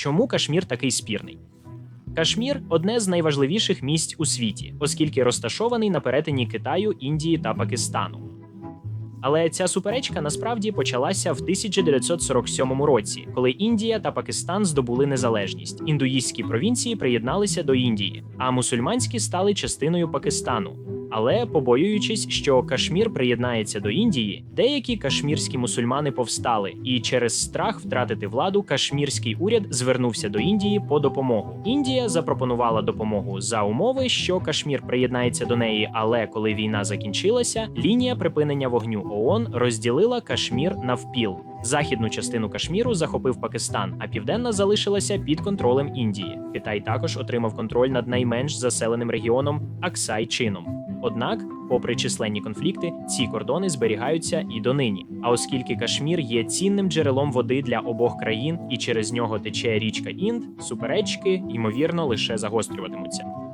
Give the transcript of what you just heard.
Чому Кашмір такий спірний? Кашмір одне з найважливіших місць у світі, оскільки розташований на перетині Китаю, Індії та Пакистану. Але ця суперечка насправді почалася в 1947 році, коли Індія та Пакистан здобули незалежність. Індуїстські провінції приєдналися до Індії, а мусульманські стали частиною Пакистану. Але побоюючись, що Кашмір приєднається до Індії, деякі кашмірські мусульмани повстали, і через страх втратити владу кашмірський уряд звернувся до Індії по допомогу. Індія запропонувала допомогу за умови, що Кашмір приєднається до неї. Але коли війна закінчилася, лінія припинення вогню ООН розділила Кашмір навпіл. Західну частину Кашміру захопив Пакистан, а південна залишилася під контролем Індії. Китай також отримав контроль над найменш заселеним регіоном Аксай-Чином. Однак, попри численні конфлікти, ці кордони зберігаються і донині. А оскільки Кашмір є цінним джерелом води для обох країн і через нього тече річка Інд, суперечки ймовірно лише загострюватимуться.